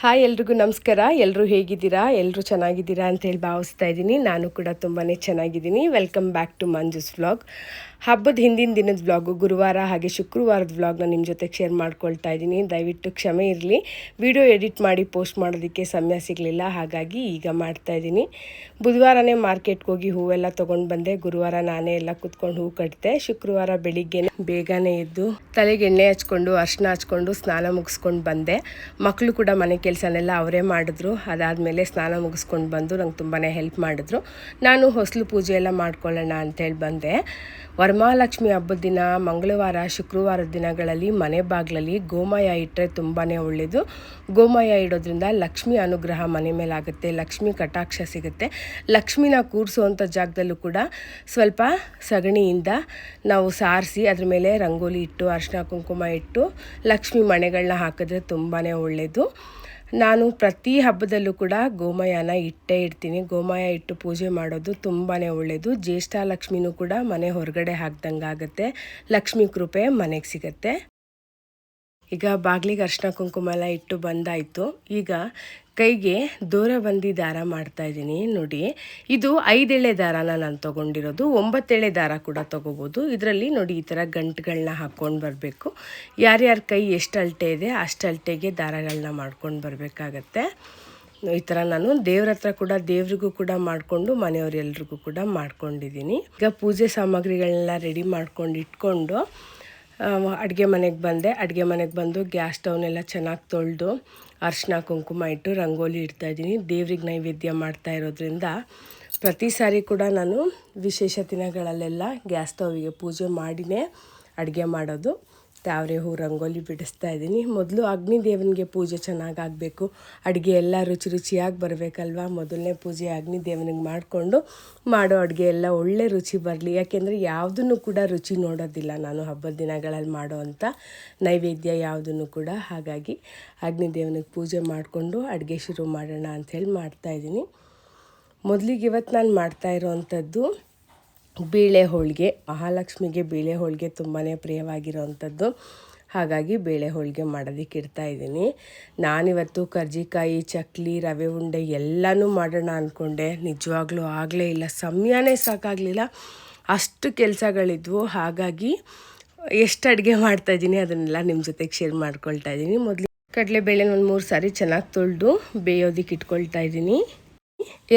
Hi ಎಲ್ರಿಗೂ ನಮಸ್ಕಾರ. ಎಲ್ಲರೂ ಹೇಗಿದ್ದೀರಾ? ಎಲ್ಲರೂ ಚೆನ್ನಾಗಿದ್ದೀರಾ ಅಂತೇಳಿ ಭಾವಿಸ್ತಾ ಇದ್ದೀನಿ. ನಾನು ಕೂಡ ತುಂಬಾ ಚೆನ್ನಾಗಿದ್ದೀನಿ. Welcome back to Manju's vlog ಹಬ್ಬದ ಹಿಂದಿನ ದಿನದ ವ್ಲಾಗು ಗುರುವಾರ ಹಾಗೆ ಶುಕ್ರವಾರದ ವ್ಲಾಗ್ನ ನಿಮ್ಮ ಜೊತೆಗೆ ಶೇರ್ ಮಾಡ್ಕೊಳ್ತಾ ಇದ್ದೀನಿ. ದಯವಿಟ್ಟು ಕ್ಷಮೆ ಇರಲಿ. ವಿಡಿಯೋ ಎಡಿಟ್ ಮಾಡಿ ಪೋಸ್ಟ್ ಮಾಡೋದಕ್ಕೆ ಸಮಯ ಸಿಗಲಿಲ್ಲ. ಹಾಗಾಗಿ ಈಗ ಮಾಡ್ತಾ ಇದ್ದೀನಿ. ಬುಧವಾರನೇ ಮಾರ್ಕೆಟ್ಗೆ ಹೋಗಿ ಹೂವೆಲ್ಲ ತೊಗೊಂಡು ಬಂದೆ. ಗುರುವಾರ ನಾನೇ ಎಲ್ಲ ಕುತ್ಕೊಂಡು ಹೂ ಕಟ್ಟಿದೆ ಶುಕ್ರವಾರ ಬೆಳಿಗ್ಗೆ ಬೇಗನೆ ಎದ್ದು ತಲೆಗೆ ಎಣ್ಣೆ ಹಚ್ಕೊಂಡು ಅರ್ಶನ ಹಚ್ಕೊಂಡು ಸ್ನಾನ ಮುಗಿಸ್ಕೊಂಡು ಬಂದೆ. ಮಕ್ಕಳು ಕೂಡ ಮನೆ ಕೆಲಸನೆಲ್ಲ ಅವರೇ ಮಾಡಿದ್ರು. ಅದಾದಮೇಲೆ ಸ್ನಾನ ಮುಗಿಸ್ಕೊಂಡು ಬಂದು ನಂಗೆ ತುಂಬಾ ಹೆಲ್ಪ್ ಮಾಡಿದ್ರು. ನಾನು ಹೊಸಲು ಪೂಜೆ ಎಲ್ಲ ಮಾಡ್ಕೊಳ್ಳೋಣ ಅಂತೇಳಿ ಬಂದೆ. ವರಮಹಾಲಕ್ಷ್ಮಿ ಹಬ್ಬದ ದಿನ, ಮಂಗಳವಾರ ಶುಕ್ರವಾರದ ದಿನಗಳಲ್ಲಿ ಮನೆ ಬಾಗಿಲಲ್ಲಿ ಗೋಮಯ ಇಟ್ಟರೆ ತುಂಬಾ ಒಳ್ಳೆಯದು ಗೋಮಯ ಇಡೋದ್ರಿಂದ ಲಕ್ಷ್ಮಿ ಅನುಗ್ರಹ ಮನೆ ಮೇಲಾಗುತ್ತೆ, ಲಕ್ಷ್ಮಿ ಕಟಾಕ್ಷ ಸಿಗುತ್ತೆ. ಲಕ್ಷ್ಮಿನ ಕೂರಿಸುವಂಥ ಜಾಗದಲ್ಲೂ ಕೂಡ ಸ್ವಲ್ಪ ಸಗಣಿಯಿಂದ ನಾವು ಸಾರಿಸಿ ಅದ್ರ ಮೇಲೆ ರಂಗೋಲಿ ಇಟ್ಟು, ಅರ್ಶಿನ ಕುಂಕುಮ ಇಟ್ಟು ಲಕ್ಷ್ಮಿ ಮಣೆಗಳನ್ನ ಹಾಕಿದ್ರೆ ತುಂಬಾ ಒಳ್ಳೆಯದು ನಾನು ಪ್ರತಿ ಹಬ್ಬದಲ್ಲೂ ಕೂಡ ಗೋಮಯನ ಇಟ್ಟೇ ಇಡ್ತೀನಿ. ಗೋಮಯ ಇಟ್ಟು ಪೂಜೆ ಮಾಡೋದು ತುಂಬಾ ಒಳ್ಳೆಯದು ಜ್ಯೇಷ್ಠ ಲಕ್ಷ್ಮಿನೂ ಕೂಡ ಮನೆ ಹೊರಗಡೆ ಹಾಕ್ದಂಗೆ ಆಗುತ್ತೆ ಲಕ್ಷ್ಮಿ ಕೃಪೆ ಮನೆಗೆ ಸಿಗುತ್ತೆ. ಈಗ ಬಾಗಿಲಿಗೆ ಅರ್ಶಿನ ಕುಂಕುಮ ಎಲ್ಲ ಇಟ್ಟು ಬಂದಾಯಿತು. ಈಗ ಕೈಗೆ ದೂರ ಬಂದಿ ದಾರ ಮಾಡ್ತಾ ಇದ್ದೀನಿ. ನೋಡಿ, ಇದು ಐದೆಳೆ ದಾರನ ನಾನು ತೊಗೊಂಡಿರೋದು. ಒಂಬತ್ತೆಳೆ ದಾರ ಕೂಡ ತೊಗೋಬೋದು. ಇದರಲ್ಲಿ ನೋಡಿ, ಈ ಥರ ಗಂಟುಗಳನ್ನ ಹಾಕ್ಕೊಂಡು ಬರಬೇಕು. ಯಾರ್ಯಾರ ಕೈ ಎಷ್ಟು ಅಲ್ಟೆ ಇದೆ, ಅಷ್ಟು ಅಲ್ಟೆಗೆ ದಾರಗಳನ್ನ ಮಾಡ್ಕೊಂಡು ಬರಬೇಕಾಗತ್ತೆ. ಈ ಥರ ನಾನು ದೇವ್ರ ಹತ್ರ ಕೂಡ, ದೇವ್ರಿಗೂ ಕೂಡ ಮಾಡಿಕೊಂಡು ಮನೆಯವರೆಲ್ರಿಗೂ ಕೂಡ ಮಾಡ್ಕೊಂಡಿದ್ದೀನಿ. ಈಗ ಪೂಜೆ ಸಾಮಗ್ರಿಗಳನ್ನೆಲ್ಲ ರೆಡಿ ಮಾಡ್ಕೊಂಡು ಇಟ್ಕೊಂಡು ಅಡುಗೆ ಮನೆಗೆ ಬಂದೆ. ಅಡುಗೆ ಮನೆಗೆ ಬಂದು ಗ್ಯಾಸ್ ಸ್ಟವ್ನೆಲ್ಲ ಚೆನ್ನಾಗಿ ತೊಳೆದು ಅರ್ಶಿನ ಕುಂಕುಮ ಇಟ್ಟು ರಂಗೋಲಿ ಇಡ್ತಾಯಿದ್ದೀನಿ ದೇವ್ರಿಗೆ ನೈವೇದ್ಯ ಮಾಡ್ತಾ ಇರೋದ್ರಿಂದ ಪ್ರತಿ ಸಾರಿ ಕೂಡ ನಾನು ವಿಶೇಷ ದಿನಗಳಲ್ಲೆಲ್ಲ ಗ್ಯಾಸ್ ಸ್ಟೌವಿಗೆ ಪೂಜೆ ಮಾಡಿನೇ ಅಡುಗೆ ಮಾಡೋದು. ತಾವರೆ ಹೂ ರಂಗೋಲಿ ಬಿಡಿಸ್ತಾ ಇದ್ದೀನಿ. ಮೊದಲು ಅಗ್ನಿ ದೇವನಿಗೆ ಪೂಜೆ ಚೆನ್ನಾಗಿ ಆಗಬೇಕು ಅಡುಗೆ ಎಲ್ಲ ರುಚಿ ರುಚಿಯಾಗಿ ಬರಬೇಕಲ್ವಾ? ಮೊದಲನೇ ಪೂಜೆ ಅಗ್ನಿ ದೇವನಿಗೆ ಮಾಡಿಕೊಂಡು ಮಾಡೋ ಅಡುಗೆ ಎಲ್ಲ ಒಳ್ಳೆ ರುಚಿ ಬರಲಿ. ಯಾಕೆಂದರೆ ಯಾವುದನ್ನು ಕೂಡ ರುಚಿ ನೋಡೋದಿಲ್ಲ ನಾನು ಹಬ್ಬದ ದಿನಗಳಲ್ಲಿ ಮಾಡೋ ಅಂಥ ನೈವೇದ್ಯ ಯಾವುದನ್ನು ಕೂಡ. ಹಾಗಾಗಿ ಅಗ್ನಿ ದೇವನಿಗೆ ಪೂಜೆ ಮಾಡಿಕೊಂಡು ಅಡುಗೆ ಶುರು ಮಾಡೋಣ ಅಂಥೇಳಿ ಮಾಡ್ತಾಯಿದ್ದೀನಿ ಮೊದಲಿಗೆ ಇವತ್ತು ನಾನು ಮಾಡ್ತಾ ಇರೋವಂಥದ್ದು ಬೇಳೆ ಹೋಳಿಗೆ ಮಹಾಲಕ್ಷ್ಮಿಗೆ ಬೇಳೆ ಹೋಳಿಗೆ ತುಂಬಾ ಪ್ರಿಯವಾಗಿರೋವಂಥದ್ದು. ಹಾಗಾಗಿ ಬೇಳೆ ಹೋಳಿಗೆ ಮಾಡೋದಕ್ಕೆ ಇದ್ದೀನಿ. ನಾನಿವತ್ತು ಕರ್ಜಿಕಾಯಿ, ಚಕ್ಲಿ, ರವೆ ಉಂಡೆ ಎಲ್ಲನೂ ಮಾಡೋಣ ಅಂದ್ಕೊಂಡೆ ನಿಜವಾಗ್ಲೂ ಆಗಲೇ ಇಲ್ಲ. ಸಮಯನೇ ಸಾಕಾಗಲಿಲ್ಲ. ಅಷ್ಟು ಕೆಲಸಗಳಿದ್ವು. ಹಾಗಾಗಿ ಎಷ್ಟು ಅಡುಗೆ ಮಾಡ್ತಾಯಿದ್ದೀನಿ ಅದನ್ನೆಲ್ಲ ನಿಮ್ಮ ಜೊತೆಗೆ ಶೇರ್ ಮಾಡ್ಕೊಳ್ತಾ ಇದ್ದೀನಿ. ಮೊದಲು ಕಡಲೆಬೇಳೆ ಒಂದು ಮೂರು ಸಾರಿ ಚೆನ್ನಾಗಿ ತೊಳೆದು ಬೇಯೋದಕ್ಕೆ ಇಟ್ಕೊಳ್ತಾ ಇದ್ದೀನಿ.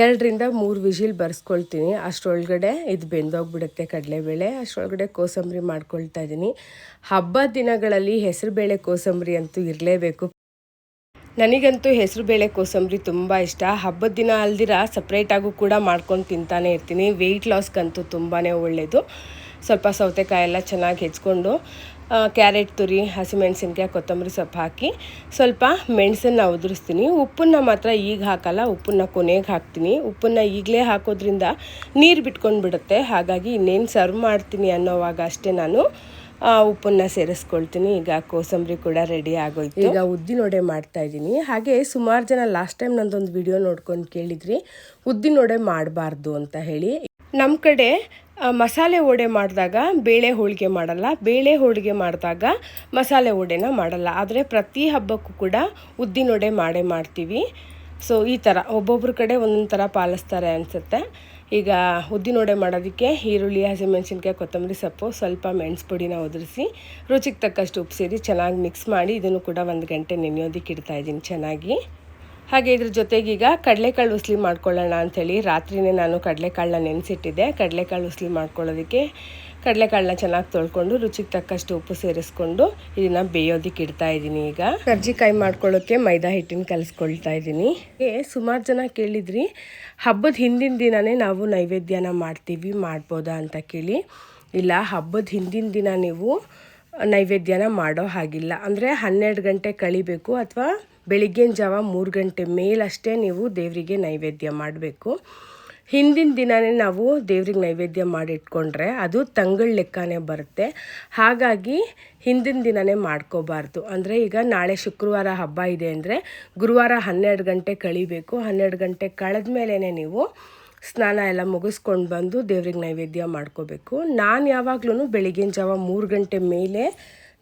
ಎರಡರಿಂದ ಮೂರು ವಿಜಿಲ್ ಬರ್ಸ್ಕೊಳ್ತೀನಿ. ಅಷ್ಟರೊಳಗಡೆ ಇದು ಬೆಂದೋಗ್ಬಿಡುತ್ತೆ ಕಡಲೆಬೇಳೆ. ಅಷ್ಟರೊಳಗಡೆ ಕೋಸಂಬರಿ ಮಾಡ್ಕೊಳ್ತಾ ಇದ್ದೀನಿ ಹಬ್ಬದ ದಿನಗಳಲ್ಲಿ ಹೆಸರುಬೇಳೆ ಕೋಸಂಬರಿ ಅಂತೂ ಇರಲೇಬೇಕು. ನನಗಂತೂ ಹೆಸರುಬೇಳೆ ಕೋಸಂಬರಿ ತುಂಬ ಇಷ್ಟ. ಹಬ್ಬದ ದಿನ ಅಲ್ದಿರ ಸಪ್ರೇಟಾಗೂ ಕೂಡ ಮಾಡ್ಕೊಂಡು ತಿಂತಾನೆ ಇರ್ತೀನಿ. ವೆಯ್ಟ್ ಲಾಸ್ಗಂತೂ ತುಂಬಾ ಒಳ್ಳೆಯದು ಸ್ವಲ್ಪ ಸೌತೆಕಾಯಿ ಎಲ್ಲ ಚೆನ್ನಾಗಿ ಹೆಚ್ಕೊಂಡು ಕ್ಯಾರೆಟ್ ತುರಿ ಹಸಿಮೆಣಸಿನ್ಕಾಯಿ ಕೊತ್ತಂಬರಿ ಸೊಪ್ಪು ಹಾಕಿ ಸ್ವಲ್ಪ ಮೆಣಸನ್ನು ಉದುರಿಸ್ತೀನಿ. ಉಪ್ಪನ್ನು ಮಾತ್ರ ಈಗ ಹಾಕಲ್ಲ ಉಪ್ಪನ್ನು ಕೊನೆಗೆ ಹಾಕ್ತೀನಿ. ಉಪ್ಪನ್ನು ಈಗಲೇ ಹಾಕೋದ್ರಿಂದ ನೀರು ಬಿಟ್ಕೊಂಡು ಬಿಡುತ್ತೆ ಹಾಗಾಗಿ ಇನ್ನೇನು ಸರ್ವ್ ಮಾಡ್ತೀನಿ ಅನ್ನೋವಾಗ ಅಷ್ಟೇ ನಾನು ಉಪ್ಪನ್ನು ಸೇರಿಸ್ಕೊಳ್ತೀನಿ. ಈಗ ಕೋಸಂಬರಿ ಕೂಡ ರೆಡಿ ಆಗೋಯ್ತು. ಈಗ ಉದ್ದಿನೊಡೆ ಮಾಡ್ತಾ ಇದ್ದೀನಿ. ಹಾಗೆ ಸುಮಾರು ಜನ ಲಾಸ್ಟ್ ಟೈಮ್ ನಂದೊಂದು ವಿಡಿಯೋ ನೋಡ್ಕೊಂಡು ಕೇಳಿದ್ರಿ. ಉದ್ದಿನೊಡೆ ಮಾಡಬಾರ್ದು ಅಂತ ಹೇಳಿ. ನಮ್ಮ ಕಡೆ ಮಸಾಲೆ ವಡೆ ಮಾಡಿದಾಗ ಬೇಳೆ ಹೋಳಿಗೆ ಮಾಡಲ್ಲ. ಬೇಳೆ ಹೋಳಿಗೆ ಮಾಡಿದಾಗ ಮಸಾಲೆ ವಡೆನ ಮಾಡಲ್ಲ. ಆದರೆ ಪ್ರತಿ ಹಬ್ಬಕ್ಕೂ ಕೂಡ ಉದ್ದಿನ ವಡೆ ಮಾಡೇ ಮಾಡ್ತೀವಿ. ಸೊ ಈ ಥರ ಒಬ್ಬೊಬ್ಬರ ಕಡೆ ಒಂದೊಂದು ಥರ ಪಾಲಿಸ್ತಾರೆ ಅನಿಸುತ್ತೆ. ಈಗ ಉದ್ದಿನ ವಡೆ ಮಾಡೋದಕ್ಕೆ ಈರುಳ್ಳಿ, ಹಸಿಮೆಣಸಿನ್ಕಾಯಿ, ಕೊತ್ತಂಬರಿ ಸೊಪ್ಪು ಸ್ವಲ್ಪ ಮೆಣಸು ಪುಡಿನ ಉದುರಿಸಿ, ರುಚಿಗೆ ತಕ್ಕಷ್ಟು ಉಪ್ಪು ಸೇರಿ ಚೆನ್ನಾಗಿ ಮಿಕ್ಸ್ ಮಾಡಿ ಇದನ್ನು ಕೂಡ ಒಂದು ಗಂಟೆ ನೆನೆಯೋದಕ್ಕೆ ಇಡ್ತಾಯಿದ್ದೀನಿ ಚೆನ್ನಾಗಿ. ಹಾಗೆ ಇದ್ರ ಜೊತೆಗೀಗ ಕಡಲೆಕಾಳು ಉಸ್ಲಿ ಮಾಡ್ಕೊಳ್ಳೋಣ ಅಂಥೇಳಿ ರಾತ್ರಿನೇ ನಾನು ಕಡಲೆಕಾಳನ್ನ ನೆನೆಸಿಟ್ಟಿದ್ದೆ. ಕಡಲೆಕಾಳು ಉಸ್ಲಿ ಮಾಡ್ಕೊಳ್ಳೋದಕ್ಕೆ ಕಡಲೆಕಾಳನ್ನ ಚೆನ್ನಾಗಿ ತೊಳ್ಕೊಂಡು ರುಚಿಗೆ ತಕ್ಕಷ್ಟು ಉಪ್ಪು ಸೇರಿಸ್ಕೊಂಡು ಇದನ್ನು ಬೇಯೋದಕ್ಕೆ ಇಡ್ತಾ ಇದ್ದೀನಿ ಈಗ. ಕರ್ಜಿಕಾಯಿ ಮಾಡ್ಕೊಳ್ಳೋಕ್ಕೆ ಮೈದಾ ಹಿಟ್ಟಿನ ಕಲಿಸ್ಕೊಳ್ತಾ ಇದ್ದೀನಿ. ಸುಮಾರು ಜನ ಕೇಳಿದ್ರಿ, ಹಬ್ಬದ ಹಿಂದಿನ ದಿನವೇ ನಾವು ನೈವೇದ್ಯನ ಮಾಡ್ತೀವಿ, ಮಾಡ್ಬೋದಾ ಅಂತ ಕೇಳಿ. ಇಲ್ಲ, ಹಬ್ಬದ ಹಿಂದಿನ ದಿನ ನೀವು ನೈವೇದ್ಯನ ಮಾಡೋ ಹಾಗಿಲ್ಲ. ಅಂದರೆ ಹನ್ನೆರಡು ಗಂಟೆ ಕಳಿಬೇಕು ಅಥವಾ ಬೆಳಿಗ್ಗಿನ ಜಾವ ಮೂರು ಗಂಟೆ ಮೇಲಷ್ಟೇ ನೀವು ದೇವರಿಗೆ ನೈವೇದ್ಯ ಮಾಡಬೇಕು. ಹಿಂದಿನ ದಿನವೇ ನಾವು ದೇವ್ರಿಗೆ ನೈವೇದ್ಯ ಮಾಡಿಟ್ಕೊಂಡ್ರೆ ಅದು ತಂಗಳ ಲೆಕ್ಕನೇ ಬರುತ್ತೆ. ಹಾಗಾಗಿ ಹಿಂದಿನ ದಿನವೇ ಮಾಡ್ಕೋಬಾರ್ದು. ಅಂದರೆ ಈಗ ನಾಳೆ ಶುಕ್ರವಾರ ಹಬ್ಬ ಇದೆ ಅಂದರೆ ಗುರುವಾರ ಹನ್ನೆರಡು ಗಂಟೆ ಕಳಿಬೇಕು. ಹನ್ನೆರಡು ಗಂಟೆ ಕಳೆದ ಮೇಲೇ ನೀವು ಸ್ನಾನ ಎಲ್ಲ ಮುಗಿಸ್ಕೊಂಡು ಬಂದು ದೇವ್ರಿಗೆ ನೈವೇದ್ಯ ಮಾಡ್ಕೋಬೇಕು. ನಾನು ಯಾವಾಗ್ಲೂ ಬೆಳಗಿನ ಜಾವ ಮೂರು ಗಂಟೆ ಮೇಲೆ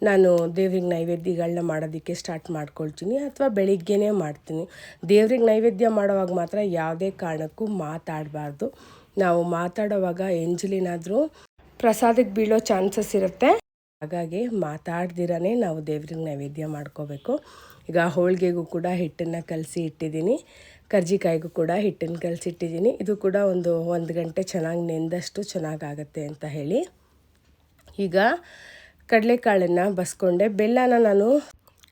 ನಾನು ದೇವ್ರಿಗೆ ನೈವೇದ್ಯಗಳನ್ನ ಮಾಡೋದಕ್ಕೆ ಸ್ಟಾರ್ಟ್ ಮಾಡ್ಕೊಳ್ತೀನಿ ಅಥವಾ ಬೆಳಿಗ್ಗೆನೇ ಮಾಡ್ತೀನಿ. ದೇವ್ರಿಗೆ ನೈವೇದ್ಯ ಮಾಡೋವಾಗ ಮಾತ್ರ ಯಾವುದೇ ಕಾರಣಕ್ಕೂ ಮಾತಾಡಬಾರ್ದು. ನಾವು ಮಾತಾಡೋವಾಗ ಎಂಜಲಿನಾದರೂ ಪ್ರಸಾದಕ್ಕೆ ಬೀಳೋ ಚಾನ್ಸಸ್ ಇರುತ್ತೆ. ಹಾಗಾಗಿ ಮಾತಾಡ್ದಿರೇ ನಾವು ದೇವ್ರಿಗೆ ನೈವೇದ್ಯ ಮಾಡ್ಕೋಬೇಕು. ಈಗ ಹೋಳಿಗೆಗೂ ಕೂಡ ಹಿಟ್ಟನ್ನು ಕಲಸಿ ಇಟ್ಟಿದ್ದೀನಿ. ಕರ್ಜಿಕಾಯಿಗೂ ಕೂಡ ಹಿಟ್ಟನ್ನು ಕಲಸಿ ಇಟ್ಟಿದ್ದೀನಿ. ಇದು ಕೂಡ ಒಂದು ಒಂದು ಗಂಟೆ ಚೆನ್ನಾಗಿ ನೆಂದಷ್ಟು ಚೆನ್ನಾಗಾಗತ್ತೆ ಅಂತ ಹೇಳಿ. ಈಗ ಕಡಲೆಕಾಳನ್ನು ಬಸ್ಕೊಂಡೆ, ಬೆಲ್ಲನ ನಾನು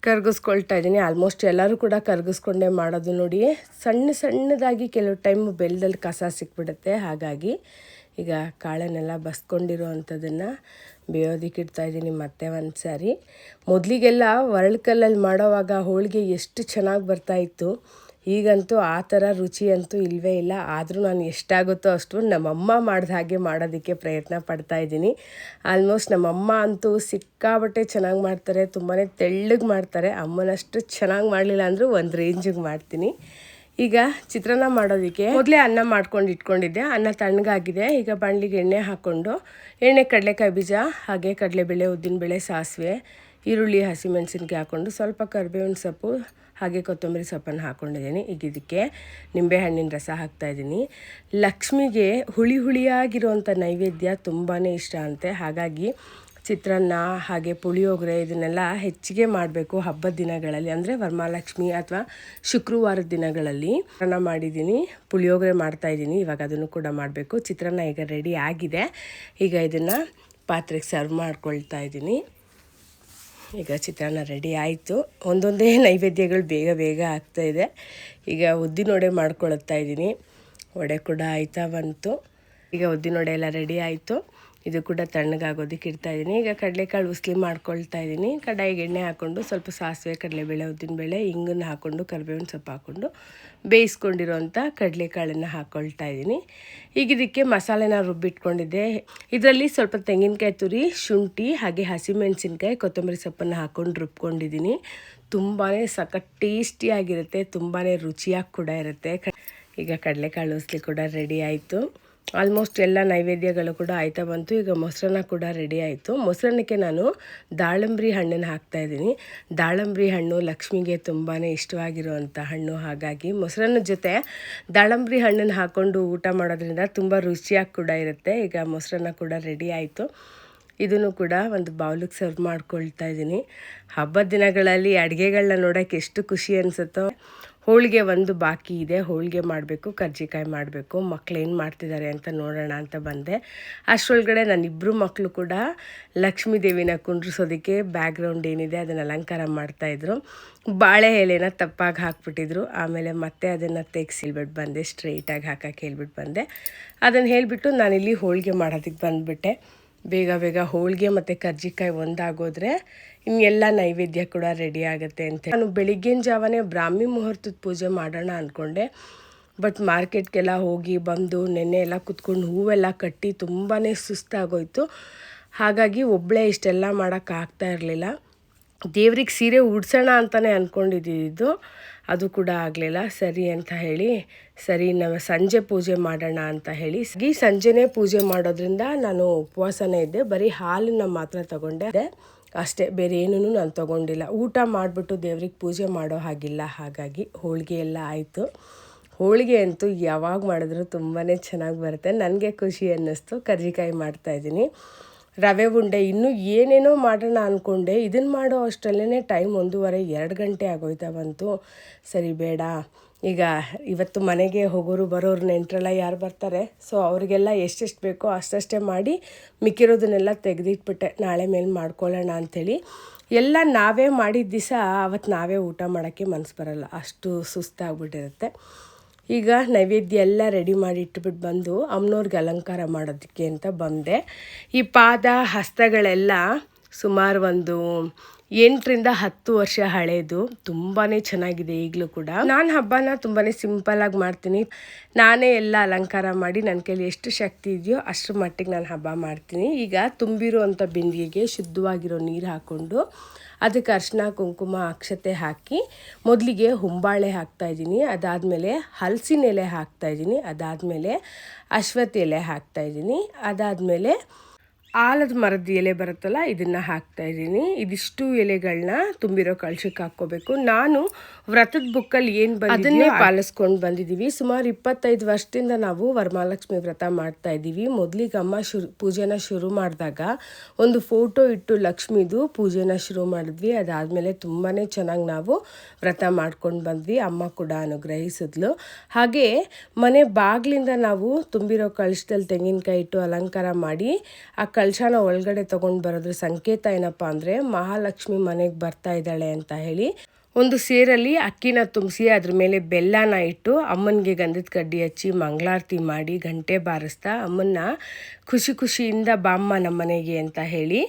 ಕರ್ಗಿಸ್ಕೊಳ್ತಾ ಇದ್ದೀನಿ. ಆಲ್ಮೋಸ್ಟ್ ಎಲ್ಲರೂ ಕೂಡ ಕರ್ಗಿಸ್ಕೊಂಡೆ ಮಾಡೋದು ನೋಡಿ. ಸಣ್ಣ ಸಣ್ಣದಾಗಿ ಕೆಲವು ಟೈಮ್ ಬೆಲ್ಲದಲ್ಲಿ ಕಸ ಸಿಕ್ಬಿಡುತ್ತೆ. ಹಾಗಾಗಿ ಈಗ ಕಾಳನ್ನೆಲ್ಲ ಬಸ್ಕೊಂಡಿರೋ ಅಂಥದ್ದನ್ನು ಬೇಯೋದಕ್ಕೆ ಇಡ್ತಾ ಇದ್ದೀನಿ ಮತ್ತೆ ಒಂದು ಸಾರಿ ಮೊದಲಿಗೆಲ್ಲ ಕಲ್ಲಲ್ಲಿ ಮಾಡೋವಾಗ ಹೋಳಿಗೆ ಎಷ್ಟು ಚೆನ್ನಾಗಿ ಬರ್ತಾಯಿತ್ತು ಈಗಂತೂ ಆ ಥರ ರುಚಿ ಅಂತೂ ಇಲ್ಲವೇ ಇಲ್ಲ. ಆದರೂ ನಾನು ಎಷ್ಟಾಗುತ್ತೋ ಅಷ್ಟು ನಮ್ಮಮ್ಮ ಮಾಡಿದ ಹಾಗೆ ಮಾಡೋದಕ್ಕೆ ಪ್ರಯತ್ನ ಪಡ್ತಾ ಇದ್ದೀನಿ. ಆಲ್ಮೋಸ್ಟ್ ನಮ್ಮಮ್ಮ ಅಂತೂ ಸಿಕ್ಕಾಬಟ್ಟೆ ಚೆನ್ನಾಗಿ ಮಾಡ್ತಾರೆ ತುಂಬಾ ತೆಳ್ಳಗೆ ಮಾಡ್ತಾರೆ. ಅಮ್ಮನಷ್ಟು ಚೆನ್ನಾಗಿ ಮಾಡಲಿಲ್ಲ ಅಂದರೂ ಒಂದು ರೇಂಜಿಗೆ ಮಾಡ್ತೀನಿ. ಈಗ ಚಿತ್ರಾನ್ನ ಮಾಡೋದಕ್ಕೆ ಮೊದಲೇ ಅನ್ನ ಮಾಡ್ಕೊಂಡು ಇಟ್ಕೊಂಡಿದ್ದೆ. ಅನ್ನ ತಣ್ಣಗಾಗಿದೆ. ಈಗ ಬಾಣಲಿಗೆ ಎಣ್ಣೆ ಹಾಕ್ಕೊಂಡು ಎಣ್ಣೆ, ಕಡಲೆಕಾಯಿ ಬೀಜ, ಹಾಗೆ ಕಡಲೆಬೇಳೆ, ಉದ್ದಿನಬೇಳೆ, ಸಾಸಿವೆ, ಈರುಳ್ಳಿ, ಹಸಿಮೆಣಸಿನ್ಕಾಯಿ ಹಾಕ್ಕೊಂಡು ಸ್ವಲ್ಪ ಕರಿಬೇವಿನ ಸೊಪ್ಪು ಹಾಗೆ ಕೊತ್ತಂಬರಿ ಸೊಪ್ಪನ್ನು ಹಾಕ್ಕೊಂಡಿದ್ದೀನಿ ಈಗ ಇದಕ್ಕೆ ನಿಂಬೆಹಣ್ಣಿನ ರಸ ಹಾಕ್ತಾಯಿದ್ದೀನಿ ಲಕ್ಷ್ಮಿಗೆ ಹುಳಿ ಹುಳಿಯಾಗಿರುವಂಥ ನೈವೇದ್ಯ ತುಂಬಾ ಇಷ್ಟ ಅಂತೆ. ಹಾಗಾಗಿ ಚಿತ್ರಾನ್ನ ಹಾಗೆ ಪುಳಿಯೋಗರೆ ಇದನ್ನೆಲ್ಲ ಹೆಚ್ಚಿಗೆ ಮಾಡಬೇಕು ಹಬ್ಬದ ದಿನಗಳಲ್ಲಿ. ಅಂದರೆ ವರಮಹಾಲಕ್ಷ್ಮಿ ಅಥವಾ ಶುಕ್ರವಾರದ ದಿನಗಳಲ್ಲಿ ಚಿತ್ರಾನ್ನ ಮಾಡಿದ್ದೀನಿ, ಪುಳಿಯೋಗರೆ ಮಾಡ್ತಾಯಿದ್ದೀನಿ ಇವಾಗ ಅದನ್ನು ಕೂಡ ಮಾಡಬೇಕು. ಚಿತ್ರಾನ್ನ ಈಗ ರೆಡಿ ಆಗಿದೆ. ಈಗ ಇದನ್ನು ಪಾತ್ರೆಗೆ ಸರ್ವ್ ಮಾಡ್ಕೊಳ್ತಾ ಇದ್ದೀನಿ. ಈಗ ಚಿತ್ರಾನ್ನ ರೆಡಿ ಆಯಿತು. ಒಂದೊಂದೇ ನೈವೇದ್ಯಗಳು ಬೇಗ ಬೇಗ ಆಗ್ತಾಯಿದೆ ಈಗ ಉದ್ದಿನೊಡೆ ಮಾಡ್ಕೊಳ್ತಾ ಇದ್ದೀನಿ. ವಡೆ ಕೂಡ ಆಯ್ತಾ ಬಂತು. ಈಗ ಉದ್ದಿನೊಡೆ ಎಲ್ಲ ರೆಡಿ ಆಯಿತು. ಇದು ಕೂಡ ತಣ್ಣಗಾಗೋದಕ್ಕೆ ಇಡ್ತಾಯಿದ್ದೀನಿ ಈಗ ಕಡಲೆಕಾಳು ಉಸ್ಲಿ ಮಾಡ್ಕೊಳ್ತಾ ಇದ್ದೀನಿ ಕಡಾಯಿಗೆ ಎಣ್ಣೆ ಹಾಕ್ಕೊಂಡು ಸ್ವಲ್ಪ ಸಾಸಿವೆ ಕಡಲೆಬೇಳೆ ಉದ್ದಿನಬೇಳೆ ಹಿಂಗನ್ನು ಹಾಕ್ಕೊಂಡು ಕರಿಬೇವಿನ ಸೊಪ್ಪು ಹಾಕ್ಕೊಂಡು ಬೇಯಿಸ್ಕೊಂಡಿರೋಂಥ ಕಡಲೆಕಾಳನ್ನು ಹಾಕ್ಕೊಳ್ತಾ ಇದ್ದೀನಿ ಈಗ ಇದಕ್ಕೆ ಮಸಾಲೆನ ರುಬ್ಬಿಟ್ಕೊಂಡಿದ್ದೆ. ಇದರಲ್ಲಿ ಸ್ವಲ್ಪ ತೆಂಗಿನಕಾಯಿ ತುರಿ, ಶುಂಠಿ ಹಾಗೆ ಹಸಿಮೆಣಸಿನ್ಕಾಯಿ, ಕೊತ್ತಂಬರಿ ಸೊಪ್ಪನ್ನು ಹಾಕ್ಕೊಂಡು ರುಬ್ಕೊಂಡಿದ್ದೀನಿ ತುಂಬಾ ಸಖತ್ ಟೇಸ್ಟಿಯಾಗಿರುತ್ತೆ ತುಂಬಾ ರುಚಿಯಾಗಿ ಕೂಡ ಇರುತ್ತೆ. ಈಗ ಕಡಲೆಕಾಳು ಉಸ್ಲಿ ಕೂಡ ರೆಡಿ ಆಯಿತು. ಆಲ್ಮೋಸ್ಟ್ ಎಲ್ಲ ನೈವೇದ್ಯಗಳು ಕೂಡ ಆಯ್ತಾ ಬಂತು. ಈಗ ಮೊಸರನ್ನ ಕೂಡ ರೆಡಿ ಆಯಿತು. ಮೊಸರನ್ನಕ್ಕೆ ನಾನು ದಾಳಂಬ್ರಿ ಹಣ್ಣನ್ನು ಹಾಕ್ತಾ ಇದ್ದೀನಿ. ದಾಳಂಬ್ರಿ ಹಣ್ಣು ಲಕ್ಷ್ಮಿಗೆ ತುಂಬಾ ಇಷ್ಟವಾಗಿರುವಂಥ ಹಣ್ಣು. ಹಾಗಾಗಿ ಮೊಸರನ್ನ ಜೊತೆ ದಾಳಂಬ್ರಿ ಹಣ್ಣನ್ನು ಹಾಕ್ಕೊಂಡು ಊಟ ಮಾಡೋದ್ರಿಂದ ತುಂಬ ರುಚಿಯಾಗಿ ಕೂಡ ಇರುತ್ತೆ. ಈಗ ಮೊಸರನ್ನ ಕೂಡ ರೆಡಿ ಆಯಿತು. ಇದನ್ನು ಕೂಡ ಒಂದು ಬೌಲಿಗೆ ಸರ್ವ್ ಮಾಡ್ಕೊಳ್ತಾ ಇದ್ದೀನಿ. ಹಬ್ಬದ ದಿನಗಳಲ್ಲಿ ಅಡುಗೆಗಳನ್ನ ನೋಡೋಕ್ಕೆ ಎಷ್ಟು ಖುಷಿ ಅನಿಸುತ್ತೋ. ಹೋಳಿಗೆ ಒಂದು ಬಾಕಿ ಇದೆ, ಹೋಳಿಗೆ ಮಾಡಬೇಕು, ಕರ್ಜಿಕಾಯಿ ಮಾಡಬೇಕು, ಮಕ್ಳು ಏನು ಮಾಡ್ತಿದ್ದಾರೆ ಅಂತ ನೋಡೋಣ ಅಂತ ಬಂದೆ. ಅಷ್ಟರೊಳಗಡೆ ನನ್ನ ಇಬ್ಬರು ಮಕ್ಕಳು ಕೂಡ ಲಕ್ಷ್ಮೀ ದೇವಿನ ಕುಂಡ್ರಿಸೋದಕ್ಕೆ ಬ್ಯಾಕ್ಗ್ರೌಂಡ್ ಏನಿದೆ ಅದನ್ನು ಅಲಂಕಾರ ಮಾಡ್ತಾಯಿದ್ರು ಬಾಳೆ ಎಲೆನ ತಪ್ಪಾಗಿ ಹಾಕ್ಬಿಟ್ಟಿದ್ರು. ಆಮೇಲೆ ಮತ್ತೆ ಅದನ್ನು ತೆಗ್ಸಿಲ್ಬಿಟ್ಟು ಬಂದೆ ಸ್ಟ್ರೈಟಾಗಿ ಹಾಕಕ್ಕೆ ಹೇಳ್ಬಿಟ್ಟು ಬಂದೆ. ಅದನ್ನು ಹೇಳಿಬಿಟ್ಟು ನಾನಿಲ್ಲಿ ಹೋಳಿಗೆ ಮಾಡೋದಕ್ಕೆ ಬಂದುಬಿಟ್ಟೆ. ಬೇಗ ಬೇಗ ಹೋಳಿಗೆ ಮತ್ತು ಕರ್ಜಿಕಾಯಿ ಒಂದಾಗೋದ್ರೆ ಇನ್ನೆಲ್ಲ ನೈವೇದ್ಯ ಕೂಡ ರೆಡಿ ಆಗುತ್ತೆ ಅಂತ ನಾನು ಬೆಳಿಗ್ಗಿನ ಜಾವನೇ ಬ್ರಾಹ್ಮಿ ಮುಹೂರ್ತದ ಪೂಜೆ ಮಾಡೋಣ ಅಂದ್ಕೊಂಡೆ ಬಟ್ ಮಾರ್ಕೆಟ್ಗೆಲ್ಲ ಹೋಗಿ ಬಂದು ನೆನ್ನೆ ಎಲ್ಲ ಕುತ್ಕೊಂಡು ಹೂವೆಲ್ಲ ಕಟ್ಟಿ ತುಂಬಾ ಸುಸ್ತಾಗೋಯ್ತು. ಹಾಗಾಗಿ ಒಬ್ಬಳೇ ಇಷ್ಟೆಲ್ಲ ಮಾಡೋಕ್ಕಾಗ್ತಾ ಇರಲಿಲ್ಲ. ದೇವ್ರಿಗೆ ಸೀರೆ ಉಡ್ಸೋಣ ಅಂತಲೇ ಅಂದ್ಕೊಂಡಿದ್ದು ಅದು ಕೂಡ ಆಗಲಿಲ್ಲ. ಸರಿ ಅಂತ ಹೇಳಿ, ಸರಿ ನಾವು ಸಂಜೆ ಪೂಜೆ ಮಾಡೋಣ ಅಂತ ಹೇಳಿ, ಈ ಸಂಜೆನೇ ಪೂಜೆ ಮಾಡೋದ್ರಿಂದ ನಾನು ಉಪವಾಸನೇ ಇದ್ದೆ. ಬರೀ ಹಾಲನ್ನು ಮಾತ್ರ ತಗೊಂಡೆ. ಅಷ್ಟೇ ಬೇರೆ ಏನೂ ನಾನು ತೊಗೊಂಡಿಲ್ಲ. ಊಟ ಮಾಡಿಬಿಟ್ಟು ದೇವ್ರಿಗೆ ಪೂಜೆ ಮಾಡೋ ಹಾಗಿಲ್ಲ. ಹಾಗಾಗಿ ಹೋಳಿಗೆ ಎಲ್ಲ ಆಯಿತು. ಹೋಳಿಗೆ ಅಂತೂ ಯಾವಾಗ ಮಾಡಿದ್ರು ತುಂಬಾ ಚೆನ್ನಾಗಿ ಬರುತ್ತೆ. ನನಗೆ ಖುಷಿ ಅನ್ನಿಸ್ತು. ಕರ್ಜಿಕಾಯಿ ಮಾಡ್ತಾಯಿದ್ದೀನಿ ರವೆ ಉಂಡೆ ಇನ್ನೂ ಏನೇನೋ ಮಾಡೋಣ ಅಂದ್ಕೊಂಡೆ ಇದನ್ನು ಮಾಡೋ ಅಷ್ಟರಲ್ಲೇ ಟೈಮ್ ಒಂದೂವರೆ, ಎರಡು ಗಂಟೆ ಆಗೋಯ್ತಾ ಬಂತು. ಸರಿ, ಬೇಡ. ಈಗ ಇವತ್ತು ಮನೆಗೆ ಹೋಗೋರು ಬರೋರು ನೆಂಟರೆಲ್ಲ ಯಾರು ಬರ್ತಾರೆ? ಸೊ ಅವರಿಗೆಲ್ಲ ಎಷ್ಟೆಷ್ಟು ಬೇಕೋ ಅಷ್ಟಷ್ಟೇ ಮಾಡಿ ಮಿಕ್ಕಿರೋದನ್ನೆಲ್ಲ ತೆಗೆದಿಟ್ಬಿಟ್ಟೆ. ನಾಳೆ ಮೇಲೆ ಮಾಡ್ಕೊಳ್ಳೋಣ ಅಂಥೇಳಿ. ಎಲ್ಲ ನಾವೇ ಮಾಡಿದ ದಿವಸ ಅವತ್ತು ನಾವೇ ಊಟ ಮಾಡೋಕ್ಕೆ ಮನಸ್ಸು ಬರೋಲ್ಲ. ಅಷ್ಟು ಸುಸ್ತಾಗ್ಬಿಟ್ಟಿರುತ್ತೆ. ಈಗ ನೈವೇದ್ಯ ಎಲ್ಲ ರೆಡಿ ಮಾಡಿ ಇಟ್ಬಿಟ್ಟು ಬಂದು ಅಮ್ಮನವ್ರಿಗೆ ಅಲಂಕಾರ ಮಾಡೋದಕ್ಕೆ ಅಂತ ಬಂದೆ. ಈ ಪಾದ ಹಸ್ತಗಳೆಲ್ಲ ಸುಮಾರು ಒಂದು ಎಂಟರಿಂದ ಹತ್ತು ವರ್ಷ ಹಳೇದು. ತುಂಬಾ ಚೆನ್ನಾಗಿದೆ ಈಗಲೂ ಕೂಡ. ನಾನು ಹಬ್ಬನ ತುಂಬಾ ಸಿಂಪಲಾಗಿ ಮಾಡ್ತೀನಿ. ನಾನೇ ಎಲ್ಲ ಅಲಂಕಾರ ಮಾಡಿ ನನ್ನ ಕೈಲಿ ಎಷ್ಟು ಶಕ್ತಿ ಇದೆಯೋ ಅಷ್ಟರ ಮಟ್ಟಿಗೆ ನಾನು ಹಬ್ಬ ಮಾಡ್ತೀನಿ. ಈಗ ತುಂಬಿರುವಂಥ ಬಿಂದಿಗೆಗೆ ಶುದ್ಧವಾಗಿರೋ ನೀರು ಹಾಕ್ಕೊಂಡು ಅದಕ್ಕೆ ಅರ್ಶಿನ ಕುಂಕುಮ, ಅಕ್ಷತೆ ಹಾಕಿ ಮೊದಲಿಗೆ ಹುಂಬಾಳೆ ಹಾಕ್ತಾಯಿದ್ದೀನಿ ಅದಾದಮೇಲೆ ಹಲಸಿನ ಎಲೆ ಹಾಕ್ತಾಯಿದ್ದೀನಿ ಅದಾದಮೇಲೆ ಅಶ್ವತಿ ಎಲೆ ಹಾಕ್ತಾಯಿದ್ದೀನಿ ಅದಾದಮೇಲೆ ಆಲದ ಮರದ ಎಲೆ ಬರುತ್ತಲ್ಲ ಇದನ್ನು ಹಾಕ್ತಾ ಇದ್ದೀನಿ. ಇದಿಷ್ಟು ಎಲೆಗಳನ್ನ ತುಂಬಿರೋ ಕಳ್ಸಕ್ಕೆ ಹಾಕ್ಕೋಬೇಕು. ನಾನು ವ್ರತದ ಬುಕ್ಕಲ್ಲಿ ಏನು ಅದನ್ನೇ ಪಾಲಿಸ್ಕೊಂಡು ಬಂದಿದ್ದೀವಿ. ಸುಮಾರು ಇಪ್ಪತ್ತೈದು ವರ್ಷದಿಂದ ನಾವು ವರಮಹಾಲಕ್ಷ್ಮಿ ವ್ರತ ಮಾಡ್ತಾ ಇದ್ದೀವಿ. ಮೊದಲಿಗೆ ಅಮ್ಮ ಶುರು ಪೂಜೆನ ಶುರು ಮಾಡಿದಾಗ ಒಂದು ಫೋಟೋ ಇಟ್ಟು ಲಕ್ಷ್ಮಿದು ಪೂಜೆನ ಶುರು ಮಾಡಿದ್ವಿ. ಅದಾದಮೇಲೆ ತುಂಬಾ ಚೆನ್ನಾಗಿ ನಾವು ವ್ರತ ಮಾಡ್ಕೊಂಡು ಬಂದ್ವಿ. ಅಮ್ಮ ಕೂಡ ಅನುಗ್ರಹಿಸಿದ್ಲು. ಹಾಗೆ ಮನೆ ಬಾಗಿಲಿಂದ ನಾವು ತುಂಬಿರೋ ಕಳಶದಲ್ಲಿ ತೆಂಗಿನಕಾಯಿ ಇಟ್ಟು ಅಲಂಕಾರ ಮಾಡಿ ಆ ಕಳಶನ ಒಳಗಡೆ ತಗೊಂಡು ಬರೋದ್ರ ಸಂಕೇತ ಏನಪ್ಪ ಅಂದರೆ ಮಹಾಲಕ್ಷ್ಮಿ ಮನೆಗೆ ಬರ್ತಾ ಇದ್ದಾಳೆ ಅಂತ ಹೇಳಿ ಒಂದು ಸೇರಲ್ಲಿ ಅಕ್ಕಿನ ತುಂಬಿಸಿ ಅದ್ರ ಮೇಲೆ ಬೆಲ್ಲನ ಇಟ್ಟು ಅಮ್ಮನಿಗೆ ಗಂಧದ ಕಡ್ಡಿ ಹಚ್ಚಿ ಮಂಗಳಾರತಿ ಮಾಡಿ ಗಂಟೆ ಬಾರಿಸ್ತಾ ಅಮ್ಮನ್ನ ಖುಷಿ ಖುಷಿಯಿಂದ ಬಾಮ್ಮ ನಮ್ಮ ಮನೆಗೆ ಅಂತ ಹೇಳಿ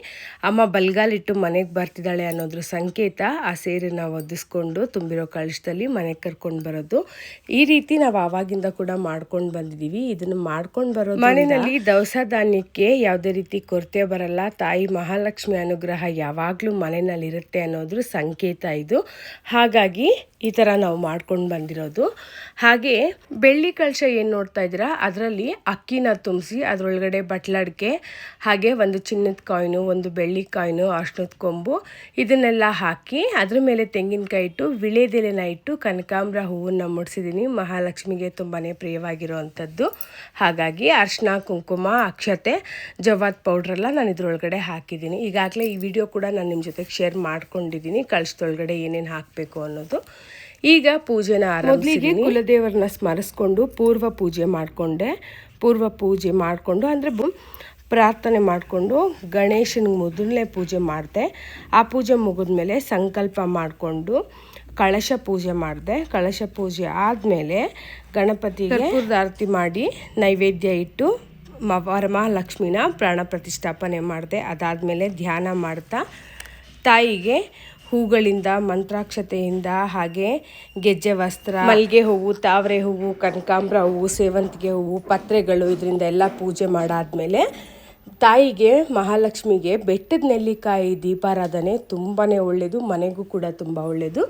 ಅಮ್ಮ ಬಲ್ಗಾಲಿಟ್ಟು ಮನೆಗೆ ಬರ್ತಿದ್ದಾಳೆ ಅನ್ನೋದ್ರ ಸಂಕೇತ ಆ ಸೇರನ್ನು ಒದಿಸ್ಕೊಂಡು ತುಂಬಿರೋ ಕಳಶದಲ್ಲಿ ಮನೆಗೆ ಕರ್ಕೊಂಡು ಬರೋದು. ಈ ರೀತಿ ನಾವು ಆವಾಗಿಂದ ಕೂಡ ಮಾಡ್ಕೊಂಡು ಬಂದಿದ್ದೀವಿ ಇದನ್ನು ಮಾಡ್ಕೊಂಡು ಬರೋದು ಮನೆಯಲ್ಲಿ ದವಸ ಧಾನ್ಯಕ್ಕೆ ಯಾವುದೇ ರೀತಿ ಕೊರತೆ ಬರಲ್ಲ. ತಾಯಿ ಮಹಾಲಕ್ಷ್ಮಿ ಅನುಗ್ರಹ ಯಾವಾಗಲೂ ಮನೆಯಲ್ಲಿರುತ್ತೆ ಅನ್ನೋದ್ರ ಸಂಕೇತ ಇದು. ಹಾಗಾಗಿ ಈ ಥರ ನಾವು ಮಾಡ್ಕೊಂಡು ಬಂದಿರೋದು. ಹಾಗೆ ಬೆಳ್ಳಿ ಕಳಶ ಏನು ನೋಡ್ತಾ ಇದ್ದೀರಾ? ಅದರಲ್ಲಿ ಅಕ್ಕಿನ ತುಂಬಿಸಿ ಅದರೊಳಗಡೆ ಬಟ್ಲಡ್ಕೆ ಹಾಗೆ ಒಂದು ಚಿನ್ನದ ಕಾಯಿನು ಒಂದು ಬೆಳ್ಳಿ ಕಾಯಿನು ಅರ್ಶನದ ಕೊಂಬು ಇದನ್ನೆಲ್ಲ ಹಾಕಿ ಅದ್ರ ಮೇಲೆ ತೆಂಗಿನಕಾಯಿ ಇಟ್ಟು ವಿಳೆದೆಲೆನ ಇಟ್ಟು ಕನಕಾಂಬ್ರ ಹೂವನ್ನು ಮುಡಿಸಿದ್ದೀನಿ ಮಹಾಲಕ್ಷ್ಮಿಗೆ ತುಂಬಾ ಪ್ರಿಯವಾಗಿರುವಂಥದ್ದು. ಹಾಗಾಗಿ ಅರ್ಶಿನ ಕುಂಕುಮ ಅಕ್ಷತೆ ಜವಾದ್ ಪೌಡ್ರೆಲ್ಲ ನಾನು ಇದ್ರೊಳಗಡೆ ಹಾಕಿದ್ದೀನಿ ಈಗಾಗಲೇ ಈ ವಿಡಿಯೋ ಕೂಡ ನಾನು ನಿಮ್ಮ ಜೊತೆಗೆ ಶೇರ್ ಮಾಡ್ಕೊಂಡಿದ್ದೀನಿ ಕಳಿಸ್ದೊಳಗಡೆ ಏನೇನು ಹಾಕಬೇಕು ಅನ್ನೋದು. ಈಗ ಪೂಜೆನ ಮೊದಲಿಗೆ ಕುಲದೇವರನ್ನ ಸ್ಮರಿಸ್ಕೊಂಡು ಪೂರ್ವ ಪೂಜೆ ಮಾಡಿಕೊಂಡೆ. ಪೂರ್ವ ಪೂಜೆ ಮಾಡಿಕೊಂಡು ಅಂದರೆ ಪ್ರಾರ್ಥನೆ ಮಾಡಿಕೊಂಡು ಗಣೇಶನಿಗೆ ಮೊದಲನೇ ಪೂಜೆ ಮಾಡಿದೆ. ಆ ಪೂಜೆ ಮುಗಿದ್ಮೇಲೆ ಸಂಕಲ್ಪ ಮಾಡಿಕೊಂಡು ಕಳಶ ಪೂಜೆ ಮಾಡಿದೆ. ಕಳಶ ಪೂಜೆ ಆದಮೇಲೆ ಗಣಪತಿಗೆ ಆರತಿ ಮಾಡಿ ನೈವೇದ್ಯ ಇಟ್ಟು ಮ ವರಮಹಾಲಕ್ಷ್ಮಿನ ಪ್ರಾಣ ಪ್ರತಿಷ್ಠಾಪನೆ ಮಾಡಿದೆ. ಅದಾದಮೇಲೆ ಧ್ಯಾನ ಮಾಡ್ತಾ ತಾಯಿಗೆ ಹೂಗಳಿಂದ, ಮಂತ್ರಾಕ್ಷತೆಯಿಂದ, ಹಾಗೆ ಗೆಜ್ಜೆ, ವಸ್ತ್ರ, ಮಲ್ಲಿಗೆ ಹೂವು, ತಾವರೆ ಹೂವು, ಕನಕಾಂಬ್ರ ಹೂವು, ಸೇವಂತಿಗೆ ಹೂವು, ಪತ್ರೆಗಳು ಇದರಿಂದ ಎಲ್ಲ ಪೂಜೆ ಮಾಡಾದ್ಮೇಲೆ ತಾಯಿಗೆ, ಮಹಾಲಕ್ಷ್ಮಿಗೆ ಬೆಟ್ಟದ ನೆಲ್ಲಿಕಾಯಿ ದೀಪಾರಾಧನೆ ತುಂಬಾ ಒಳ್ಳೆಯದು ಮನೆಗೂ ಕೂಡ ತುಂಬ ಒಳ್ಳೆಯದು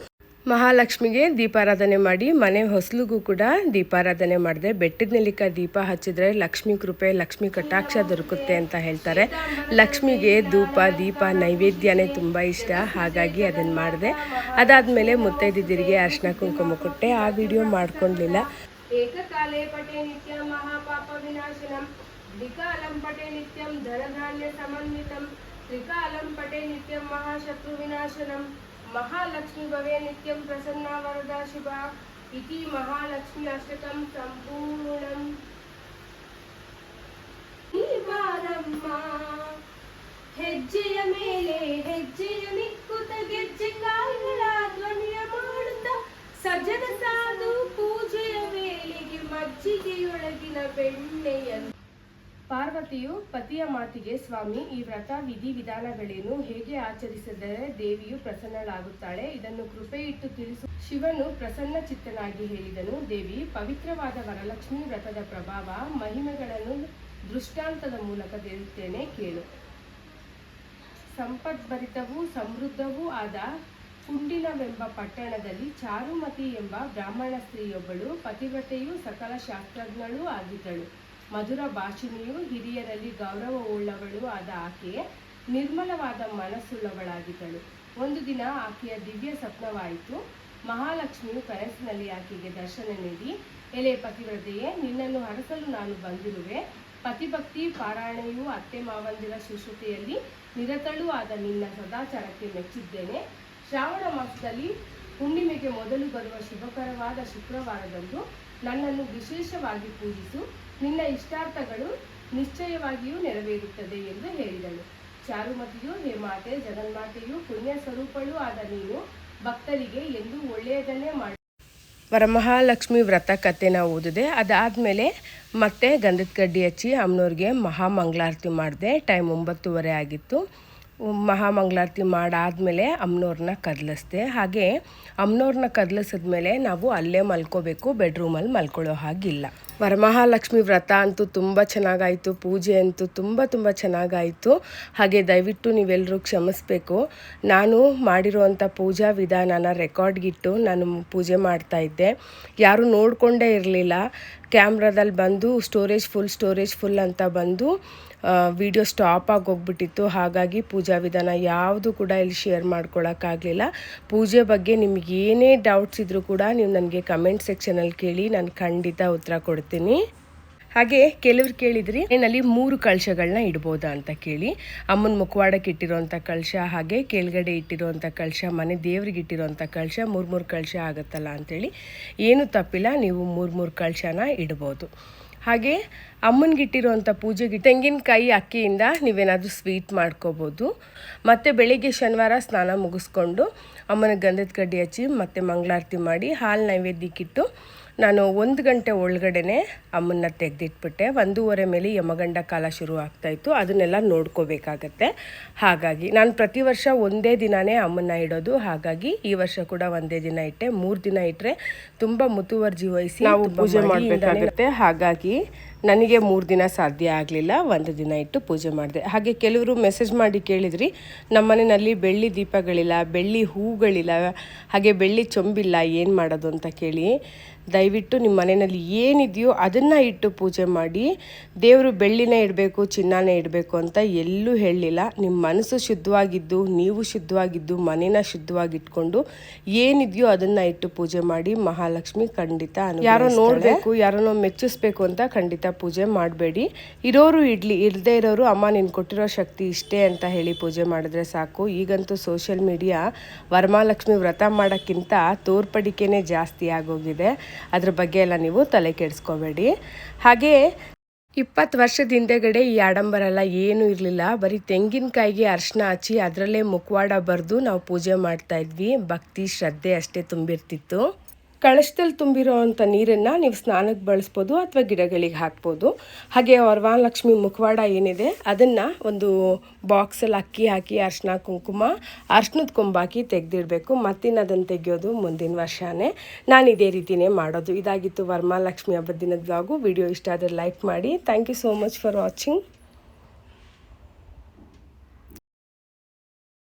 ಮಹಾಲಕ್ಷ್ಮಿಗೆ ದೀಪಾರಾಧನೆ ಮಾಡಿ ಮನೆ ಹೊಸಲಿಗೂ ಕೂಡ ದೀಪಾರಾಧನೆ ಮಾಡಿದೆ. ಬೆಟ್ಟದ ನೆಲ್ಲಿಕಾಯಿ ದೀಪ ಹಚ್ಚಿದ್ರೆ ಲಕ್ಷ್ಮಿ ಕೃಪೆ, ಲಕ್ಷ್ಮಿ ಕಟಾಕ್ಷ ದೊರಕುತ್ತೆ ಅಂತ ಹೇಳ್ತಾರೆ. ಲಕ್ಷ್ಮಿಗೆ ಧೂಪ, ದೀಪ, ನೈವೇದ್ಯನೇ ತುಂಬ ಇಷ್ಟ. ಹಾಗಾಗಿ ಅದನ್ನು ಮಾಡಿದೆ. ಅದಾದಮೇಲೆ ಮುತ್ತೈದಿದ್ದಿರಿಗೆ ಅರ್ಶಿನ ಕುಂಕುಮ ಕೊಟ್ಟೆ. ಆ ವಿಡಿಯೋ ಸಮನ್ವಿತಂ. ತ್ರಿಕಾಲಂ ಪಟೇ ನಿತ್ಯಂ ಮಹಾಶತ್ರು ವಿನಾಶನಂ. महालक्ष्मी भवे नित्यं प्रसन्ना वरदा शिवा इति महालक्ष्मी अष्टकं सम्पूर्णम् ಹೆಜ್ಜೆಯ ಮೇಲೆ ಹೆಜ್ಜೆಯ ನಿಕ್ಕುತ ಗೆಜ್ಜೆ ಕಾಯಿಗಳ ಧ್ವನಿಯ ಮಾಡುತ್ತ ಸಜ್ಜನ ಸಾಧು ಪೂಜೆಯ ವೇಳೆಗೆ ಮಜ್ಜಿಗೆಯೊಳಗಿನ ಬೆಣ್ಣೆಯನ್ನು ಪಾರ್ವತಿಯು ಪತಿಯ ಮಾತಿಗೆ, ಸ್ವಾಮಿ, ಈ ವ್ರತ, ವಿಧಿ, ವಿಧಾನಗಳೇನು ಹೇಗೆ ಆಚರಿಸಿದರೆ ದೇವಿಯು ಪ್ರಸನ್ನಳಾಗುತ್ತಾಳೆ? ಇದನ್ನು ಕೃಪೆಯಿಟ್ಟು ತಿಳಿಸು. ಶಿವನು ಪ್ರಸನ್ನ ಚಿತ್ತನಾಗಿ ಹೇಳಿದನು, ದೇವಿ, ಪವಿತ್ರವಾದ ವರಲಕ್ಷ್ಮಿ ವ್ರತದ ಪ್ರಭಾವ ಮಹಿಮೆಗಳನ್ನು ದೃಷ್ಟಾಂತದ ಮೂಲಕ ತಿಳಿಸುತ್ತೇನೆ ಕೇಳು. ಸಂಪದ್ಭರಿತವೂ ಸಮೃದ್ಧವೂ ಆದ ಕುಂಡಿನವೆಂಬ ಪಟ್ಟಣದಲ್ಲಿ ಚಾರುಮತಿ ಎಂಬ ಬ್ರಾಹ್ಮಣ ಸ್ತ್ರೀಯೊಬ್ಬಳು ಪತಿವ್ರತೆಯೂ ಸಕಲ ಶಾಸ್ತ್ರಜ್ಞಳೂ ಆಗಿದ್ದಳು. ಮಧುರ ಭಾಷಿಣಿಯು ಹಿರಿಯರಲ್ಲಿ ಗೌರವವುಳ್ಳವಳು ಆದ ಆಕೆ ನಿರ್ಮಲವಾದ ಮನಸ್ಸುಳ್ಳವಳಾಗಿದ್ದಳು. ಒಂದು ದಿನ ಆಕೆಯ ದಿವ್ಯ ಸ್ವಪ್ನವಾಯಿತು. ಮಹಾಲಕ್ಷ್ಮಿಯು ಕನಸಿನಲ್ಲಿ ಆಕೆಗೆ ದರ್ಶನ ನೀಡಿ, ಎಲೆ ಪತಿವ್ರತೆಯೇ, ನಿನ್ನನ್ನು ಹರಸಲು ನಾನು ಬಂದಿರುವೆ. ಪತಿಭಕ್ತಿ ಪಾರಾಯಣೆಯು ಅತ್ತೆ ಮಾವಂದಿರ ಶುಶ್ರತೆಯಲ್ಲಿ ನಿರತಳು ಆದ ನಿನ್ನ ಸದಾಚಾರಕ್ಕೆ ಮೆಚ್ಚಿದ್ದೇನೆ. ಶ್ರಾವಣ ಮಾಸದಲ್ಲಿ ಹುಣ್ಣಿಮೆಗೆ ಮೊದಲು ಬರುವ ಶುಭಕರವಾದ ಶುಕ್ರವಾರದಂದು ನನ್ನನ್ನು ವಿಶೇಷವಾಗಿ ಪೂಜಿಸು. ನಿನ್ನ ಇಷ್ಟಾರ್ಥಗಳು ನಿಶ್ಚಯವಾಗಿಯೂ ನೆರವೇರುತ್ತದೆ ಎಂದು ಹೇಳಿದಳು. ಚಾರುಮತಿಯು ಹೇ ಮಾತೆ ಜಗನ್ಮಾತೆಯು ಪುಣ್ಯ ಸ್ವರೂಪಳು ಆದ ನೀನು ಭಕ್ತರಿಗೆ ಎಂದು ಒಳ್ಳೆಯದನ್ನೇ ಮಾಡಿ. ವರಮಹಾಲಕ್ಷ್ಮಿ ವ್ರತ ಕಥೆನ ಓದಿದೆ. ಅದಾದಮೇಲೆ ಮತ್ತೆ ಗಂಧದ ಕಡ್ಡಿ ಹಚ್ಚಿ ಅಮ್ಮನವ್ರಿಗೆ ಮಹಾಮಂಗಳಾರತಿ ಮಾಡಿದೆ. ಟೈಮ್ ಒಂಬತ್ತುವರೆ ಆಗಿತ್ತು. ಮಹಾಮಂಗಳಾರತಿ ಮಾಡಾದಮೇಲೆ ಅಮ್ಮನವ್ರನ್ನ ಕದಲಿಸ್ದೆ. ಹಾಗೆ ಅಮ್ಮನವ್ರನ್ನ ಕದಲಿಸಿದ್ಮೇಲೆ ನಾವು ಅಲ್ಲೇ ಮಲ್ಕೋಬೇಕು ಬೆಡ್ರೂಮಲ್ಲಿ ಮಲ್ಕೊಳ್ಳೋ ಹಾಗಿಲ್ಲ. ವರಮಹಾಲಕ್ಷ್ಮಿ ವ್ರತ ಅಂತೂ ತುಂಬ ಚೆನ್ನಾಗಾಯಿತು, ಪೂಜೆ ಅಂತೂ ತುಂಬ ತುಂಬ ಚೆನ್ನಾಗಾಯಿತು. ಹಾಗೆ ದಯವಿಟ್ಟು ನೀವೆಲ್ಲರೂ ಕ್ಷಮಿಸ್ಬೇಕು. ನಾನು ಮಾಡಿರುವಂಥ ಪೂಜಾ ವಿಧಾನನ ರೆಕಾರ್ಡ್ಗಿಟ್ಟು ನಾನು ಪೂಜೆ ಮಾಡ್ತಾಯಿದ್ದೆ ಯಾರೂ ನೋಡಿಕೊಂಡೇ ಇರಲಿಲ್ಲ. ಕ್ಯಾಮ್ರಾದಲ್ಲಿ ಬಂದು, ಸ್ಟೋರೇಜ್ ಫುಲ್ ಸ್ಟೋರೇಜ್ ಫುಲ್ ಅಂತ ಬಂದು ವಿಡಿಯೋ ಸ್ಟಾಪ್ ಆಗಿ ಹೋಗ್ಬಿಟ್ಟಿತ್ತು. ಹಾಗಾಗಿ ಪೂಜಾ ವಿಧಾನ ಯಾವುದು ಕೂಡ ಇಲ್ಲಿ ಶೇರ್ ಮಾಡ್ಕೊಳಕ್ಕಾಗಲಿಲ್ಲ ಪೂಜೆ ಬಗ್ಗೆ ನಿಮ್ಗೆ ಏನೇ ಡೌಟ್ಸ್ ಇದ್ದರೂ ಕೂಡ ನೀವು ನನಗೆ ಕಮೆಂಟ್ ಸೆಕ್ಷನಲ್ಲಿ ಕೇಳಿ ನಾನು ಖಂಡಿತ ಉತ್ತರ ಕೊಡ್ತೀನಿ. ಹಾಗೆ ಕೆಲವ್ರು ಕೇಳಿದ್ರಿ ಏನಲ್ಲಿ ಮೂರು ಕಳಶಗಳನ್ನ ಇಡ್ಬೋದಾ ಅಂತ ಕೇಳಿ. ಅಮ್ಮನ ಮುಖವಾಡಕ್ಕೆ ಇಟ್ಟಿರೋಂಥ ಕಳಶ ಹಾಗೆ ಕೆಳಗಡೆ ಇಟ್ಟಿರೋಂಥ ಕಳಶ ಮನೆ ದೇವ್ರಿಗೆ ಇಟ್ಟಿರೋಂಥ ಕಳಶ ಮೂರು ಮೂರು ಕಳಶ ಆಗುತ್ತಲ್ಲ ಅಂಥೇಳಿ ಏನು ತಪ್ಪಿಲ್ಲ, ನೀವು ಮೂರು ಮೂರು ಕಳಶನ ಇಡ್ಬೋದು. ಹಾಗೆ ಅಮ್ಮನಿಗಿಟ್ಟಿರುವಂಥ ಪೂಜೆಗೆ ತೆಂಗಿನಕಾಯಿ ಅಕ್ಕಿಯಿಂದ ನೀವೇನಾದರೂ ಸ್ವೀಟ್ ಮಾಡ್ಕೋಬೋದು. ಮತ್ತು ಬೆಳಿಗ್ಗೆ ಶನಿವಾರ ಸ್ನಾನ ಮುಗಿಸ್ಕೊಂಡು ಅಮ್ಮನಿಗೆ ಗಂಧದ ಕಡ್ಡಿ ಹಚ್ಚಿ ಮತ್ತು ಮಂಗಳಾರತಿ ಮಾಡಿ ಹಾಲು ನೈವೇದ್ಯಕ್ಕಿಟ್ಟು ನಾನು ಒಂದು ಗಂಟೆ ಒಳಗಡೆನೆ ಅಮ್ಮನ್ನ ತೆಗೆದಿಟ್ಬಿಟ್ಟೆ. ಒಂದೂವರೆ ಮೇಲೆ ಯಮಗಂಡ ಕಾಲ ಶುರು ಆಗ್ತಾಯಿತ್ತು ಅದನ್ನೆಲ್ಲ ನೋಡ್ಕೋಬೇಕಾಗತ್ತೆ. ಹಾಗಾಗಿ ನಾನು ಪ್ರತಿ ವರ್ಷ ಒಂದೇ ದಿನವೇ ಅಮ್ಮನ್ನ ಇಡೋದು. ಹಾಗಾಗಿ ಈ ವರ್ಷ ಕೂಡ ಒಂದೇ ದಿನ ಇಟ್ಟೆ. ಮೂರು ದಿನ ಇಟ್ಟರೆ ತುಂಬ ಮುತುವರ್ಜಿ ವಹಿಸಿ ನಾವು ಪೂಜೆ ಮಾಡಬೇಕಾಗುತ್ತೆ. ಹಾಗಾಗಿ ನನಗೆ ಮೂರು ದಿನ ಸಾಧ್ಯ ಆಗಲಿಲ್ಲ. ಒಂದು ದಿನ ಇಟ್ಟು ಪೂಜೆ ಮಾಡಿದೆ. ಹಾಗೆ ಕೆಲವರು ಮೆಸೇಜ್ ಮಾಡಿ ಕೇಳಿದ್ರಿ ನಮ್ಮ ಮನೆಯಲ್ಲಿ ಬೆಳ್ಳಿ ದೀಪಗಳಿಲ್ಲ ಬೆಳ್ಳಿ ಹೂಗಳಿಲ್ಲ ಹಾಗೆ ಬೆಳ್ಳಿ ಚೊಂಬಿಲ್ಲ ಏನು ಮಾಡೋದು? ಅಂತ ಕೇಳಿ ದಯವಿಟ್ಟು ನಿಮ್ಮ ಮನೆಯಲ್ಲಿ ಏನಿದೆಯೋ ಅದನ್ನು ಇಟ್ಟು ಪೂಜೆ ಮಾಡಿ, ದೇವರು ಬೆಳ್ಳಿನೇ ಇಡಬೇಕು, ಚಿನ್ನನೇ ಇಡಬೇಕು ಅಂತ ಎಲ್ಲೂ ಹೇಳಲಿಲ್ಲ. ನಿಮ್ಮ ಮನಸ್ಸು ಶುದ್ಧವಾಗಿದ್ದು, ನೀವು ಶುದ್ಧವಾಗಿದ್ದು, ಮನೇನ ಶುದ್ಧವಾಗಿಟ್ಕೊಂಡು ಏನಿದೆಯೋ ಅದನ್ನು ಇಟ್ಟು ಪೂಜೆ ಮಾಡಿ, ಮಹಾಲಕ್ಷ್ಮಿ ಖಂಡಿತ ಯಾರೋ ನೋಡಬೇಕು, ಯಾರನ್ನೋ ಮೆಚ್ಚಿಸ್ಬೇಕು ಅಂತ ಖಂಡಿತ ಪೂಜೆ ಮಾಡಬೇಡಿ. ಇರೋರು ಇಡ್ಲಿ, ಇರದೇ ಇರೋರು, ಅಮ್ಮ ನೀನು ಕೊಟ್ಟಿರೋ ಶಕ್ತಿ ಇಷ್ಟೇ ಅಂತ ಹೇಳಿ ಪೂಜೆ ಮಾಡಿದ್ರೆ ಸಾಕು. ಈಗಂತೂ ಸೋಷಿಯಲ್ ಮೀಡಿಯಾ ವರಮಹಾಲಕ್ಷ್ಮಿ ವ್ರತ ಮಾಡೋಕ್ಕಿಂತ ತೋರ್ಪಡಿಕೆನೇ ಜಾಸ್ತಿ ಆಗೋಗಿದೆ. ಅದ್ರ ಬಗ್ಗೆ ಎಲ್ಲ ನೀವು ತಲೆ ಕೆಡಿಸ್ಕೋಬೇಡಿ. ಹಾಗೆ ಇಪ್ಪತ್ತು ವರ್ಷದ ಹಿಂದೆಗಡೆ ಈ ಆಡಂಬರ ಎಲ್ಲ ಏನೂ ಇರಲಿಲ್ಲ. ಬರೀ ತೆಂಗಿನಕಾಯಿಗೆ ಅರ್ಶನ ಹಚ್ಚಿ ಅದರಲ್ಲೇ ಮುಖವಾಡ ಬರೆದು ನಾವು ಪೂಜೆ ಮಾಡ್ತಾ ಇದ್ವಿ. ಭಕ್ತಿ, ಶ್ರದ್ಧೆ ಅಷ್ಟೇ ತುಂಬಿರ್ತಿತ್ತು. ಕಳಶದಲ್ಲಿ ತುಂಬಿರೋ ಅಂಥ ನೀರನ್ನು ನೀವು ಸ್ನಾನಕ್ಕೆ ಬಳಸ್ಬೋದು ಅಥವಾ ಗಿಡಗಳಿಗೆ ಹಾಕ್ಬೋದು. ಹಾಗೆ ವರಮಹಾಲಕ್ಷ್ಮಿ ಮುಖವಾಡ ಏನಿದೆ, ಅದನ್ನು ಒಂದು ಬಾಕ್ಸಲ್ಲಿ ಅಕ್ಕಿ ಹಾಕಿ, ಅರ್ಶಿನ ಕುಂಕುಮ ಅರ್ಶಿನದ ಕೊಂಬಾಕಿ ತೆಗೆದಿಡಬೇಕು. ಮತ್ತಿನ ಅದನ್ನು ತೆಗೆಯೋದು ಮುಂದಿನ ವರ್ಷವೇ ನಾನು ಇದೇ ರೀತಿಯೇ ಮಾಡೋದು. ಇದಾಗಿತ್ತು ವರಮಹಾಲಕ್ಷ್ಮಿ ಹಬ್ಬದ ದಿನದ ಬ್ಲಾಗು ವಿಡಿಯೋ ಇಷ್ಟ ಆದರೆ ಲೈಕ್ ಮಾಡಿ. Thank you so much for watching